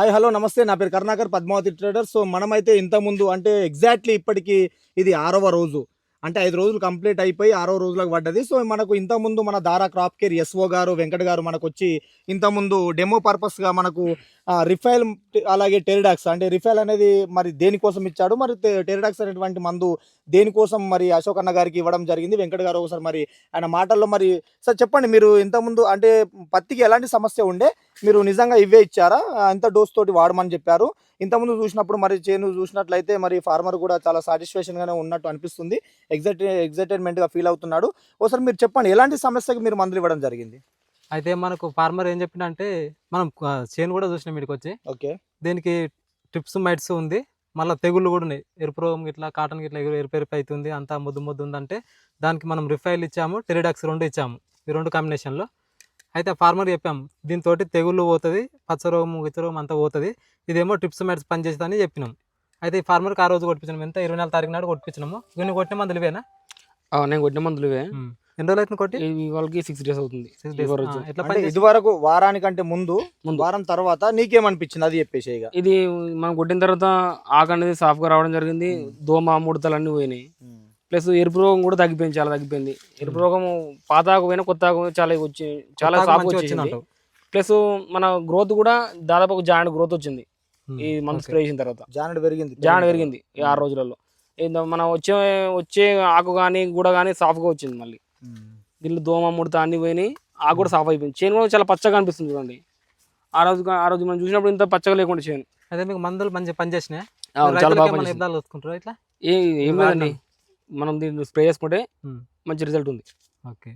Hi hello నమస్తే. నా పేరు కర్ణాకర్ పద్మావతి ట్రేడర్. సో మనమైతే ఇంతకుముందు అంటే ఎగ్జాక్ట్లీ ఇప్పటికి ఇది ఆరవ రోజు. అంటే ఐదు రోజులు కంప్లీట్ అయిపోయి ఆరో రోజులకు పడ్డది. సో మనకు ఇంతకుముందు ముందు మన దారా క్రాప్ కేర్ ఎస్ఓ గారు వెంకట గారు మనకు వచ్చి ఇంత ముందు డెమో పర్పస్గా మనకు రిఫైల్ అలాగే టెరిడాక్స్ అంటే రిఫైల్ అనేది మరి దేనికోసం ఇచ్చాడు? మరి టెరిడాక్స్ అనేటువంటి మందు దేనికోసం మరి అశోక్ అన్న గారికి ఇవ్వడం జరిగింది? వెంకట గారు ఒకసారి మరి ఆయన మాటల్లో మరి సార్ చెప్పండి మీరు ఇంతకుముందు అంటే పత్తికి ఎలాంటి సమస్య ఉండే? మీరు నిజంగా ఇవే ఇచ్చారా? ఎంత డోస్ తోటి వాడమని చెప్పారు. ఇంతకుముందు చూసినప్పుడు మరి చేను చూసినట్లయితే మరి ఫార్మర్ కూడా చాలా సాటిస్ఫాక్షన్గానే ఉన్నట్టు అనిపిస్తుంది. ఎగ్జైట్ ఎగ్జైటైన్మెంట్గా ఫీల్ అవుతున్నాడు. ఒకసారి మీరు చెప్పండి ఎలాంటి సమస్యకి మీరు మందులు ఇవ్వడం జరిగింది? అయితే మనకు ఫార్మర్ ఏం చెప్పిండంటే మనం చేను కూడా చూసినాం ఇక్కడికి వచ్చి ఓకే. దీనికి ట్రిప్స్ మైట్స్ ఉంది. మళ్ళీ తెగుళ్ళు కూడా ఉన్నాయి. ఎరుపు రోగం ఇట్లా కాటన్ ఇట్లా ఎరుపు ఎరుపు అవుతుంది. అంతా ముద్దు ముద్దు ఉందంటే దానికి మనం రిఫైల్ ఇచ్చాము టెరిడాక్స్ రెండు ఇచ్చాము ఈ రెండు కాంబినేషన్లో. అయితే ఫార్మర్ చెప్పాము దీంతో తెగుళ్ళు పోతుంది పచ్చ రోగం అంతా పోతుంది. ఇదేమో ట్రిప్స్ మైట్స్ పనిచేస్తుందని చెప్పినాం. అయితే ఈ ఫార్మర్కి ఆ రోజు కొట్టించినాం? ఎంత? ఇరవై నాలుగు తారీఖు నాడు కొట్టించినాము. ఇవన్నీ కొట్టిన మందులు ఇవేనా? నేను కొట్టిన మందులు ఇవే. ఎన్ని రోజులు అవుతుంది కొట్టి వాళ్ళకి సిక్స్ డేస్ అవుతుంది. అంటే పని ఇది వరకు వారానికంటే ముందు ముందు. వారం తర్వాత నీకేమనిపించింది అది చెప్పేసి ఇక? ఇది మనం కొట్టిన తర్వాత ఆకు అనేది సాఫ్గా రావడం జరిగింది దోమ ముడతలు అన్ని పోయినాయి. ప్లస్ ఎరుపు రోగం కూడా తగ్గిపోయింది చాలా తగ్గిపోయింది. ఎరుపు రోగం పాత ఆకు పోయినా కొత్త ఆకు చాలా వచ్చి చాలా సాఫ్ వచ్చింది. ప్లస్ మన గ్రోత్ కూడా దాదాపు ఒక జాయింట్ గ్రోత్ వచ్చింది. ఈ మందు. స్ప్రే చేసిన తర్వాత. జానడు పెరిగింది. జాయింట్ పెరిగింది ఈ ఆరు రోజులలో. మనం వచ్చే వచ్చే ఆకు కానీ గూడ కానీ సాఫ్గా వచ్చింది మళ్ళీ. దీనిలో దోమ ముడత అన్ని పోయినాయి. ఆకు కూడా సాఫ్ అయిపోయింది. చేను కూడా చాలా పచ్చగా అనిపిస్తుంది చూడండి. ఆ రోజు ఆ రోజు మనం చూసినప్పుడు ఇంత పచ్చగా లేకుండా చేను. అదే మీకు మందులు మంచి పనిచేసినాయి ఆ, చాలా బాగా ఇట్లా? ఏ. లేదండి. మనం దీన్ని స్ప్రే చేసుకుంటే. మంచి రిజల్ట్ ఉంది. ఓకే.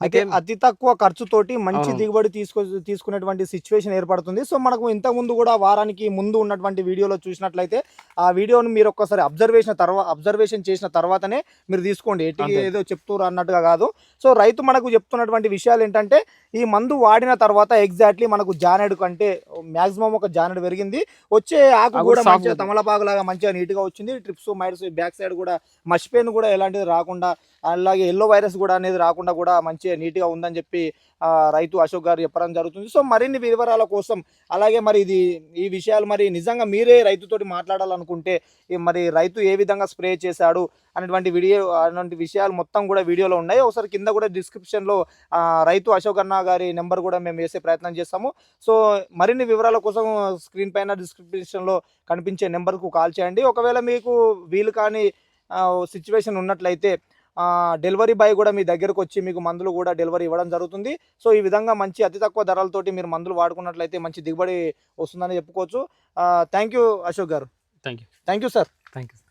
అయితే అతి తక్కువ ఖర్చుతోటి మంచి. దిగుబడి తీసుకో తీసుకునేటువంటి సిచ్యువేషన్ ఏర్పడుతుంది సో మనకు ఇంత ముందు కూడా వారానికి ముందు ఉన్నటువంటి వీడియోలో చూసినట్లయితే ఆ వీడియోని మీరు ఒక్కసారి అబ్జర్వేషన్ తర్వాత అబ్జర్వేషన్ చేసిన తర్వాతనే మీరు తీసుకోండి ఎట్టి. ఏదో చెప్తున్నారు అన్నట్టుగా కాదు సో రైతు మనకు చెప్తున్నటువంటి విషయాలు ఏంటంటే ఈ మందు వాడిన తర్వాత ఎగ్జాక్ట్లీ మనకు జానెడు కంటే మాక్సిమం ఒక జానెడు పెరిగింది. వచ్చే ఆకు కూడా మంచిగా. తమలపాకు లాగా మంచిగా నీట్గా వచ్చింది. ట్రిప్స్ మైర్స్ బ్యాక్ సైడ్ కూడా మర్చిపోయిన కూడా ఎలాంటిది రాకుండా అలాగే ఎల్లో వైరస్ కూడా అనేది రాకుండా కూడా మంచిగా నీట్గా ఉందని చెప్పి రైతు అశోక్ గారు చెప్పడం జరుగుతుంది. సో మరిన్ని వివరాల కోసం అలాగే మరి ఇది ఈ విషయాలు మరి నిజంగా మీరే రైతుతోటి మాట్లాడాలనుకుంటే మరి రైతు ఏ విధంగా స్ప్రే చేశాడు అనేటువంటి వీడియో అటువంటి విషయాలు మొత్తం కూడా వీడియోలో ఉన్నాయి. ఒకసారి కింద కూడా డిస్క్రిప్షన్లో రైతు అశోక్ అన్న గారి నెంబర్ కూడా మేము వేసే ప్రయత్నం చేస్తాము. సో మరిన్ని వివరాల కోసం స్క్రీన్ పైన డిస్క్రిప్షన్లో కనిపించే నెంబర్కు కాల్ చేయండి. ఒకవేళ మీకు వీలు కాని సిచ్యువేషన్ ఉన్నట్లయితే డెలివరీ బాయ్ కూడా మీ దగ్గరకు వచ్చి మీకు మందులు కూడా డెలివరీ ఇవ్వడం జరుగుతుంది. సో ఈ విధంగా మంచి అతి తక్కువ ధరలతోటి మీరు మందులు వాడుకున్నట్లయితే మంచి దిగుబడి వస్తుందని చెప్పుకోవచ్చు. Thank you Ashok garu. Thank you thank you sir. Thank you